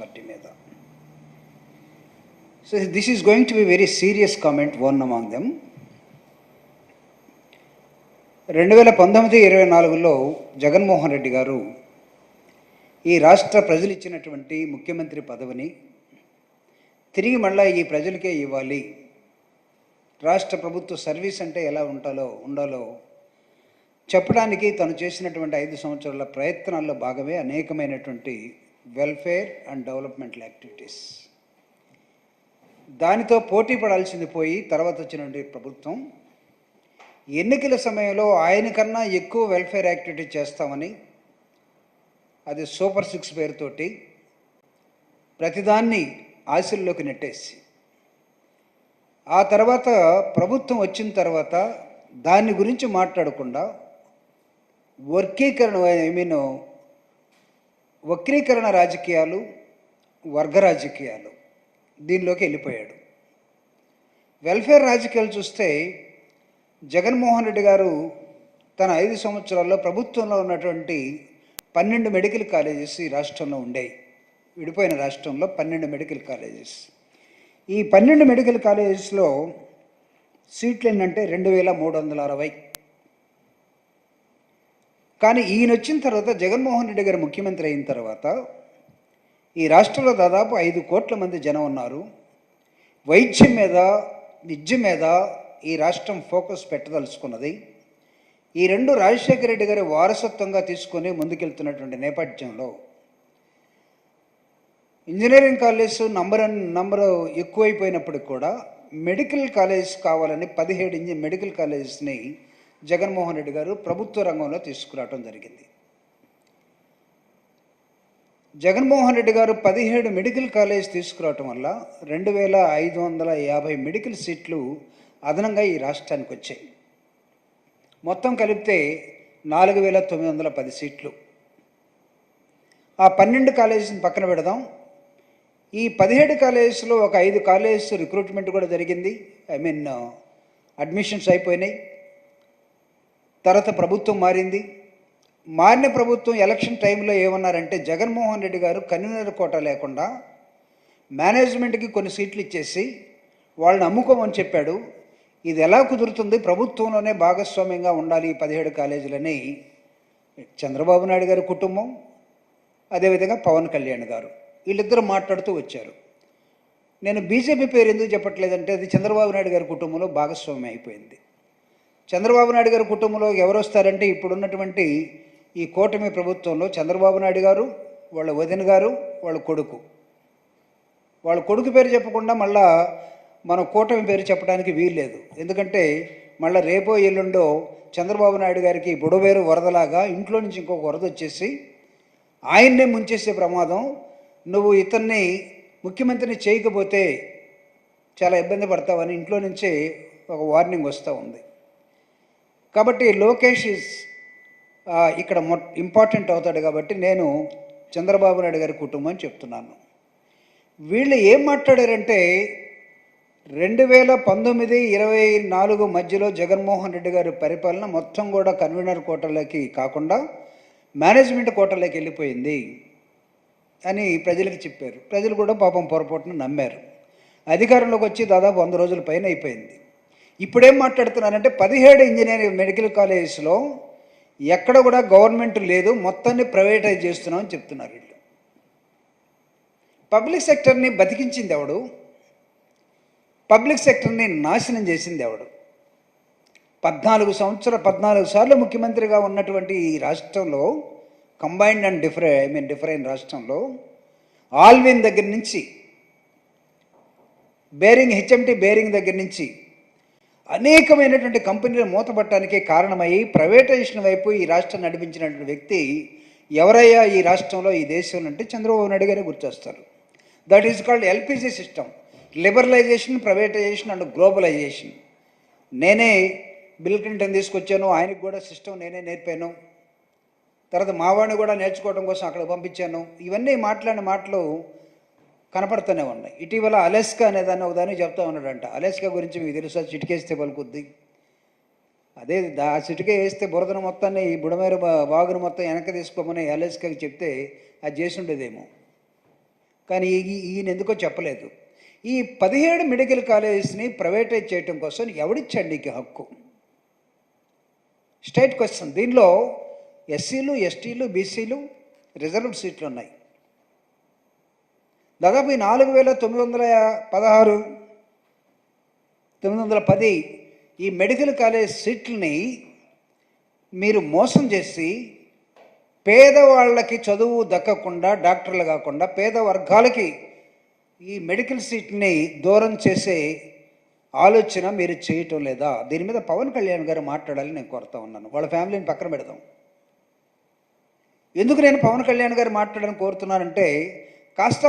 Party మీద. So this is going to be very serious comment one among them రెండు వేల పంతొమ్మిది ఇరవై నాలుగులో జగన్మోహన్ రెడ్డి గారు ఈ రాష్ట్ర ప్రజలు ఇచ్చినటువంటి ముఖ్యమంత్రి పదవిని తిరిగి మళ్ళీ ఈ ప్రజలకే ఇవ్వాలి. రాష్ట్ర ప్రభుత్వ సర్వీస్ అంటే ఎలా ఉండాలో ఉండాలో చెప్పడానికి తను చేసినటువంటి ఐదు సంవత్సరాల ప్రయత్నాల్లో భాగమే అనేకమైనటువంటి వెల్ఫేర్ అండ్ డెవలప్మెంటల్ యాక్టివిటీస్. దానితో పోటీ పడాల్సింది పోయి తర్వాత వచ్చినటువంటి ప్రభుత్వం. ఎన్నికల సమయంలో ఆయన కన్నా ఎక్కువ వెల్ఫేర్ యాక్టివిటీ చేస్తామని అది సూపర్ సిక్స్ పేరుతోటి ప్రతిదాన్ని ఆశల్లోకి నెట్టేసి. ఆ తర్వాత ప్రభుత్వం వచ్చిన తర్వాత దాని గురించి మాట్లాడకుండా వర్గీకరణ ఐ మీన్ వక్రీకరణ రాజకీయాలు వర్గ రాజకీయాలు దీనిలోకి వెళ్ళిపోయాడు. వెల్ఫేర్ రాజకీయాలు చూస్తే జగన్మోహన్ రెడ్డి గారు తన ఐదు సంవత్సరాల్లో ప్రభుత్వంలో ఉన్నటువంటి పన్నెండు మెడికల్ కాలేజెస్ ఈ రాష్ట్రంలో ఉండేవి విడిపోయిన రాష్ట్రంలో పన్నెండు మెడికల్ కాలేజెస్. ఈ పన్నెండు మెడికల్ కాలేజెస్లో సీట్లు ఏంటంటే రెండు వేల మూడు వందల అరవై. కానీ ఈయన వచ్చిన తర్వాత జగన్మోహన్ రెడ్డి గారు ముఖ్యమంత్రి అయిన తర్వాత ఈ రాష్ట్రంలో దాదాపు ఐదు కోట్ల మంది జనం ఉన్నారు. వైద్యం మీద విద్య మీద ఈ రాష్ట్రం ఫోకస్ పెట్టదలుచుకున్నది. ఈ రెండు రాజశేఖర రెడ్డి గారి వారసత్వంగా తీసుకొని ముందుకెళ్తున్నటువంటి నేపథ్యంలో ఇంజనీరింగ్ కాలేజ్ నంబర్ నంబర్ ఎక్కువైపోయినప్పటికి కూడా మెడికల్ కాలేజ్ కావాలని పదిహేడు ఇంజ మెడికల్ కాలేజెస్ని జగన్మోహన్ రెడ్డి గారు ప్రభుత్వ రంగంలో తీసుకురావడం జరిగింది. జగన్మోహన్ రెడ్డి గారు పదిహేడు మెడికల్ కాలేజ్ తీసుకురావటం వల్ల రెండు వేల ఐదు వందల యాభై మెడికల్ సీట్లు అదనంగా ఈ రాష్ట్రానికి వచ్చాయి. మొత్తం కలిపితే నాలుగు వేల తొమ్మిది వందల పది సీట్లు. ఆ పన్నెండు కాలేజీని పక్కన పెడదాం. ఈ పదిహేడు కాలేజెస్లో ఒక ఐదు కాలేజెస్ రిక్రూట్మెంట్ కూడా జరిగింది. ఐ మీన్ అడ్మిషన్స్ అయిపోయినాయి. తర్వాత ప్రభుత్వం మారింది. మారిన ప్రభుత్వం ఎలక్షన్ టైంలో ఏమన్నారంటే జగన్మోహన్ రెడ్డి గారు కన్వీనర్ కోట లేకుండా మేనేజ్మెంట్కి కొన్ని సీట్లు ఇచ్చేసి వాళ్ళని అమ్ముకోమని చెప్పాడు. ఇది ఎలా కుదురుతుంది? ప్రభుత్వంలోనే భాగస్వామ్యంగా ఉండాలి ఈ పదిహేడు కాలేజీలని చంద్రబాబు నాయుడు గారి కుటుంబం అదేవిధంగా పవన్ కళ్యాణ్ గారు. వీళ్ళిద్దరూ మాట్లాడుతూ వచ్చారు. నేను బీజేపీ పేరు ఎందుకు చెప్పట్లేదంటే అది చంద్రబాబు నాయుడు గారి కుటుంబంలో భాగస్వామ్యం అయిపోయింది. చంద్రబాబు నాయుడు గారి కుటుంబంలో ఎవరు వస్తారంటే ఇప్పుడున్నటువంటి ఈ కూటమి ప్రభుత్వంలో చంద్రబాబు నాయుడు గారు వాళ్ళ వదిన గారు వాళ్ళ కొడుకు. వాళ్ళ కొడుకు పేరు చెప్పకుండా మళ్ళా మన కూటమి పేరు చెప్పడానికి వీల్లేదు. ఎందుకంటే మళ్ళీ రేపో ఎల్లుండో చంద్రబాబు నాయుడు గారికి బుడవేరు వరదలాగా ఇంట్లో నుంచి ఇంకొక వరద వచ్చేసి ఆయన్నే ముంచేసే ప్రమాదం. నువ్వు ఇతన్ని ముఖ్యమంత్రిని చేయకపోతే చాలా ఇబ్బంది పడతావని ఇంట్లో నుంచే ఒక వార్నింగ్ వస్తూ ఉంది. కాబట్టి లోకేష్ ఇస్ ఇక్కడ మొ ఇంపార్టెంట్ అవుతాడు కాబట్టి నేను చంద్రబాబు నాయుడు గారి కుటుంబం అని చెప్తున్నాను. వీళ్ళు ఏం మాట్లాడారంటే రెండు వేల పంతొమ్మిది ఇరవై నాలుగు మధ్యలో జగన్మోహన్ రెడ్డి గారి పరిపాలన మొత్తం కూడా కన్వీనర్ కోటలోకి కాకుండా మేనేజ్మెంట్ కోటలోకి వెళ్ళిపోయింది అని ప్రజలకు చెప్పారు. ప్రజలు కూడా పాపం పొరపాటున నమ్మారు. అధికారంలోకి వచ్చి దాదాపు వంద రోజుల పైన అయిపోయింది. ఇప్పుడేం మాట్లాడుతున్నారంటే పదిహేడు ఇంజనీరింగ్ మెడికల్ కాలేజెస్లో ఎక్కడ కూడా గవర్నమెంట్ లేదు మొత్తాన్ని ప్రైవేటైజ్ చేస్తున్నామని చెప్తున్నారు వీళ్ళు. పబ్లిక్ సెక్టర్ని బతికించింది ఎవడు? పబ్లిక్ సెక్టర్ని నాశనం చేసింది ఎవడు? పద్నాలుగు సంవత్సరాలు పద్నాలుగు సార్లు ముఖ్యమంత్రిగా ఉన్నటువంటి ఈ రాష్ట్రంలో combined and differ I mean different రాష్ట్రంలో ఆల్విన్ దగ్గర నుంచి బేరింగ్ హెచ్ఎంటి బేరింగ్ దగ్గర నుంచి అనేకమైనటువంటి కంపెనీలు మూతపట్టడానికి కారణమయ్యి ప్రైవేటైజేషన్ వైపు ఈ రాష్ట్రాన్ని నడిపించినటువంటి వ్యక్తి ఎవరయ్యా ఈ రాష్ట్రంలో ఈ దేశంలో అంటే చంద్రబాబు నాయుడు గారే గుర్తొస్తారు. That is called LPG system liberalisation privatisation and globalisation నేనే బిల్ క్లింటన్ తీసుకొచ్చాను ఆయనకు కూడా సిస్టమ్ నేనే నేర్పాను. తర్వాత మావాడిని కూడా నేర్చుకోవడం కోసం అక్కడ పంపించాను. ఇవన్నీ మాట్లాడిన మాటలు కనపడుతూనే ఉన్నాయి. ఇటీవల అలెస్కా అనేదాన్ని ఒకదాన్ని చెప్తా ఉన్నాడంట. అలెస్కా గురించి మీకు తెలుసా? చిటికేస్తే పలుకుద్ది. అదే దా ఆ చిటికే వేస్తే బురదను మొత్తాన్ని ఈ బుడమేరు బా- వాగును మొత్తం వెనక తీసుకోమని అలెస్కాకి చెప్తే అది చేసి ఉండేదేమో. కానీ ఈ- ఈయన ఎందుకో చెప్పలేదు. ఈ పదిహేడు మెడికల్ కాలేజెస్ని ప్రైవేటైజ్ చేయటం కోసం ఎవడిచ్చండి నీకు హక్కు? State question. దీనిలో ఎస్సీలు ఎస్టీలు బీసీలు రిజర్వ్డ్ సీట్లు ఉన్నాయి. దాదాపు ఈ నాలుగు వేల తొమ్మిది వందల పదహారు తొమ్మిది వందల పది ఈ మెడికల్ కాలేజ్ సీట్లని మీరు మోసం చేసి పేదవాళ్ళకి చదువు దక్కకుండా డాక్టర్లు కాకుండా పేద వర్గాలకి ఈ మెడికల్ సీట్ని దూరం చేసే ఆలోచన మీరు చేయటం లేదా? దీని మీద పవన్ కళ్యాణ్ గారు మాట్లాడాలని నేను కోరుతా ఉన్నాను. వాళ్ళ ఫ్యామిలీని పక్కన పెడదాం. ఎందుకు నేను పవన్ కళ్యాణ్ గారు మాట్లాడాలని కోరుతున్నానంటే కాస్త